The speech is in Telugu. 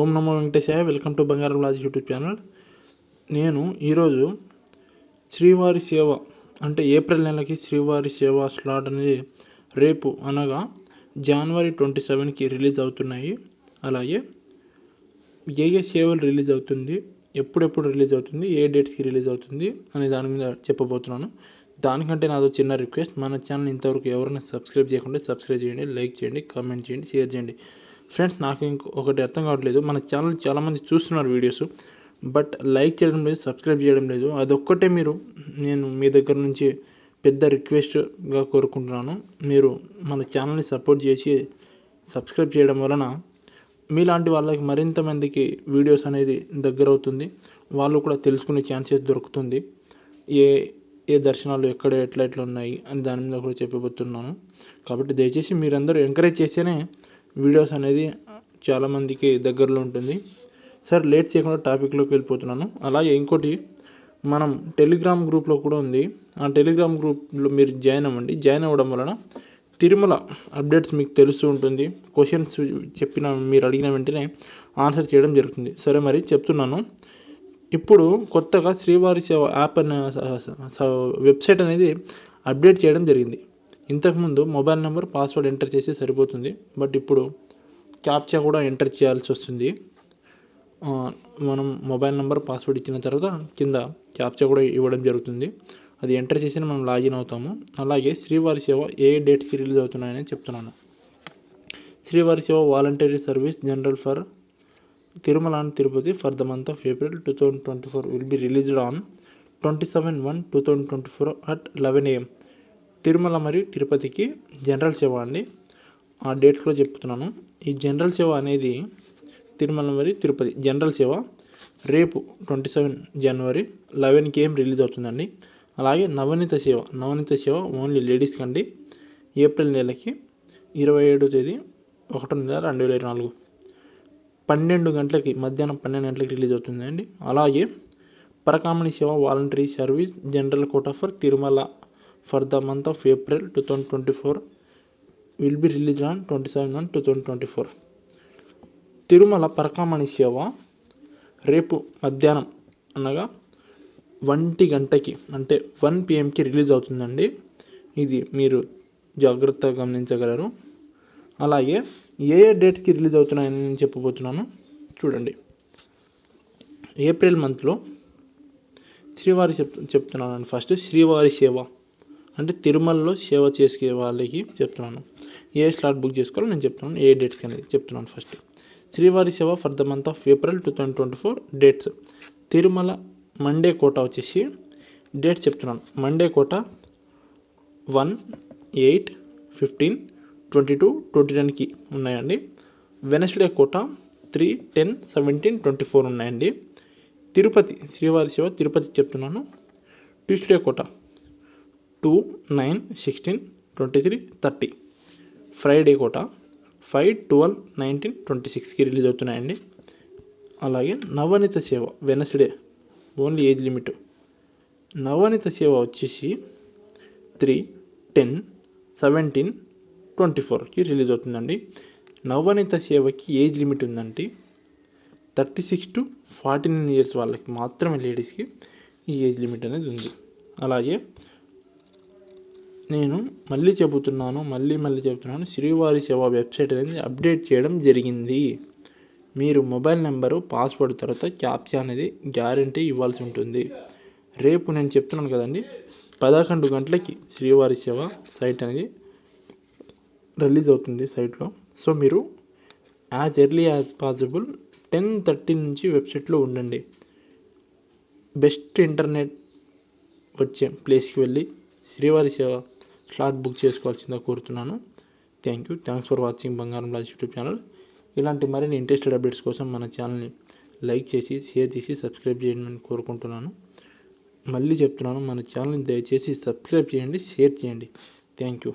Om Namo Venkatesaya welcome to బంగారం రాజ్ యూట్యూబ్ ఛానల్. నేను ఈరోజు శ్రీవారి సేవ అంటే ఏప్రిల్ నెలకి శ్రీవారి సేవ స్లాట్ అనేది రేపు అనగా జనవరి ట్వంటీ సెవెన్కి రిలీజ్ అవుతున్నాయి. అలాగే ఏ ఏ సేవలు రిలీజ్ అవుతుంది ఎప్పుడెప్పుడు రిలీజ్ అవుతుంది ఏ డేట్స్కి రిలీజ్ అవుతుంది అనే దాని మీద చెప్పబోతున్నాను. దానికంటే నాదో చిన్న రిక్వెస్ట్ మన ఛానల్ ఇంతవరకు ఎవరైనా సబ్స్క్రైబ్ చేయకుండా సబ్స్క్రైబ్ చేయండి లైక్ చేయండి కామెంట్ చేయండి షేర్ చేయండి. ఫ్రెండ్స్ నాకు ఇంకొకటి అర్థం కావట్లేదు. మన ఛానల్ చాలామంది చూస్తున్నారు వీడియోస్ బట్ లైక్ చేయడం లేదు సబ్స్క్రైబ్ చేయడం లేదు. అదొక్కటే మీరు నేను మీ దగ్గర నుంచి పెద్ద రిక్వెస్ట్గా కోరుకుంటున్నాను. మీరు మన ఛానల్ని సపోర్ట్ చేసి సబ్స్క్రైబ్ చేయడం వలన మీలాంటి వాళ్ళకి మరింత మందికి వీడియోస్ అనేది దగ్గర అవుతుంది. వాళ్ళు కూడా తెలుసుకునే ఛాన్సెస్ దొరుకుతుంది. ఏ ఏ దర్శనాలు ఎక్కడ ఎట్లా ఎట్లా ఉన్నాయి అని దాని మీద కూడా చెప్పబోతున్నాను. కాబట్టి దయచేసి మీరందరూ ఎంకరేజ్ చేస్తేనే వీడియోస్ అనేది చాలామందికి దగ్గరలో ఉంటుంది. సార్ లేట్ చేయకుండా టాపిక్లోకి వెళ్ళిపోతున్నాను. అలాగే ఇంకోటి మనం టెలిగ్రామ్ గ్రూప్లో కూడా ఉంది. ఆ టెలిగ్రామ్ గ్రూప్లో మీరు జాయిన్ అవ్వండి. జాయిన్ అవ్వడం వలన తిరుమల అప్డేట్స్ మీకు తెలుస్తూ ఉంటుంది. క్వశ్చన్స్ చెప్పిన మీరు అడిగిన వెంటనే ఆన్సర్ చేయడం జరుగుతుంది. సరే మరి చెప్తున్నాను. ఇప్పుడు కొత్తగా శ్రీవారి సేవ యాప్ అనే వెబ్సైట్ అనేది అప్డేట్ చేయడం జరిగింది. ఇంతకుముందు మొబైల్ నెంబర్ పాస్వర్డ్ ఎంటర్ చేస్తే సరిపోతుంది. బట్ ఇప్పుడు క్యాప్చా కూడా ఎంటర్ చేయాల్సి వస్తుంది. మనం మొబైల్ నెంబర్ పాస్వర్డ్ ఇచ్చిన తర్వాత కింద క్యాప్చా కూడా ఇవ్వడం జరుగుతుంది. అది ఎంటర్ చేసి మనం లాగిన్ అవుతాము. అలాగే శ్రీవారి సేవ ఏ డేట్స్కి రిలీజ్ అవుతున్నాయని చెప్తున్నాను. Srivari seva volunteer service general for Tirumala and Tirupati for the month of April two thousand twenty four will be released on twenty seven one two thousand twenty four at eleven AM Tirumala మరియు తిరుపతికి జనరల్ సేవ అండి. ఆ డేట్ కూడా చెప్తున్నాను. ఈ జనరల్ సేవ అనేది తిరుమల మరియు తిరుపతి జనరల్ సేవ రేపు ట్వంటీ సెవెన్ జనవరి లెవెన్కి ఏం రిలీజ్ అవుతుందండి. అలాగే నవనీత సేవ నవనీత సేవ ఓన్లీ లేడీస్కి అండి. ఏప్రిల్ నెలకి ఇరవై ఏడో తేదీ ఒకటో నెల రెండు వేల ఇరవై నాలుగు. పన్నెండు గంటలకి మధ్యాహ్నం పన్నెండు గంటలకి రిలీజ్ అవుతుందండి. అలాగే Parakamani seva volunteer service general quota for Tirumala for the month of April two thousand twenty four will be release on twenty seven one two thousand twenty four Tirumala Parakamani seva రేపు మధ్యాహ్నం అనగా ఒంటి గంటకి అంటే వన్ పిఎంకి రిలీజ్ అవుతుందండి. ఇది మీరు జాగ్రత్తగా గమనించగలరు. అలాగే ఏ ఏ డేట్స్కి రిలీజ్ అవుతున్నాయని నేను చెప్పబోతున్నాను. చూడండి. ఏప్రిల్ మంత్లో శ్రీవారి చెప్ చెప్తున్నాను ఫస్ట్ శ్రీవారి సేవ. అంటే తిరుమలలో సేవ చేసే వాళ్ళకి చెప్తున్నాను. ఏ స్లాట్ బుక్ చేసుకోవాలో నేను చెప్తున్నాను. ఏ డేట్స్కి అనేది చెప్తున్నాను first Srivari seva for the month of April two thousand twenty four dates Tirumala Monday quota వచ్చేసి డేట్స్ చెప్తున్నాను. Monday quota one eight fifteen twenty two twenty నైన్కి ఉన్నాయండి. Wednesday quota three ten seventeen twenty four ఉన్నాయండి. తిరుపతి శ్రీవారి శివ తిరుపతి చెప్తున్నాను. Tuesday quota two nine sixteen twenty three thirty. Friday quota five twelve nineteen twenty సిక్స్కి రిలీజ్ అవుతున్నాయండి. అలాగే Navaneetha seva Wednesday only age limit Navaneetha seva వచ్చేసి త్రీ టెన్ సెవెంటీన్ ట్వంటీ ఫోర్కి రిలీజ్ అవుతుందండి. నవనీత సేవకి ఏజ్ లిమిట్ ఉందండి thirty six to forty nine years వాళ్ళకి మాత్రమే లేడీస్కి ఈ ఏజ్ లిమిట్ అనేది ఉంది. అలాగే నేను మళ్ళీ చెబుతున్నాను మళ్ళీ మళ్ళీ చెబుతున్నాను. శ్రీవారి సేవ వెబ్సైట్ అనేది అప్డేట్ చేయడం జరిగింది. మీరు మొబైల్ నెంబరు పాస్వర్డ్ తర్వాత క్యాప్చా అనేది గ్యారంటీ ఇవ్వాల్సి ఉంటుంది. రేపు నేను చెప్తున్నాను కదండి పదకొండు గంటలకి శ్రీవారి సేవ సైట్ అనేది రిలీజ్ అవుతుంది సైట్లో. సో మీరు as early as possible ten thirty నుంచి వెబ్సైట్లో ఉండండి. బెస్ట్ ఇంటర్నెట్ వచ్చే ప్లేస్కి వెళ్ళి శ్రీవారి సేవ స్లాట్ బుక్ చేసుకోవాల్సిందిగా కోరుతున్నాను. Thank you thanks for watching బంగారం రాజ్ యూట్యూబ్ ఛానల్ ఇలాంటి మరిన్ని ఇంట్రెస్టెడ్ అప్డేట్స్ కోసం మన ఛానల్ని లైక్ చేసి షేర్ చేసి సబ్స్క్రైబ్ చేయమని కోరుకుంటున్నాను. మళ్ళీ చెప్తున్నాను మన ఛానల్ని దయచేసి సబ్స్క్రైబ్ చేయండి షేర్ చేయండి. Thank you